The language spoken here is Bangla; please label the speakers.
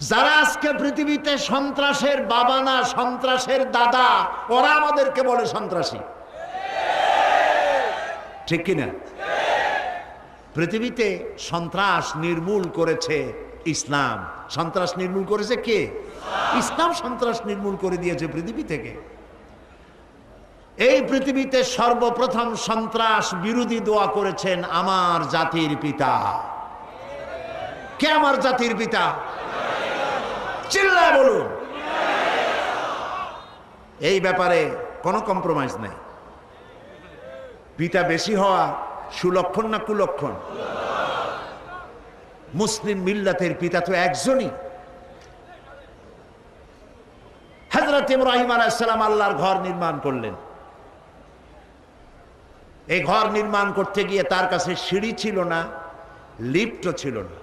Speaker 1: যারা আজকে পৃথিবীতে সন্ত্রাসের বাবা না, সন্ত্রাসের দাদা, ওরা আমাদেরকে বলে সন্ত্রাসী। ঠিক কিনা? পৃথিবীতে সন্ত্রাস নির্মূল করেছে ইসলাম। সন্ত্রাস নির্মূল করেছে কে? ইসলাম সন্ত্রাস নির্মূল করে দিয়েছে পৃথিবী থেকে। এই পৃথিবীতে সর্বপ্রথম সন্ত্রাস বিরোধী দোয়া করেছেন আমার জাতির পিতা। কে আমার জাতির পিতা? চিল্লায় বলুন। এই ব্যাপারে কোনো কম্প্রোমাইজ নেই। পিতা বেশি হওয়া সুলক্ষণ না কুলক্ষণ? মুসলিম মিল্লাতের পিতা তো একজনই। হজরত ইব্রাহিম আলাইসালাম আল্লাহর ঘর নির্মাণ করলেন। এই ঘর নির্মাণ করতে গিয়ে তার কাছে সিঁড়ি ছিল না, লিফটও ছিল না।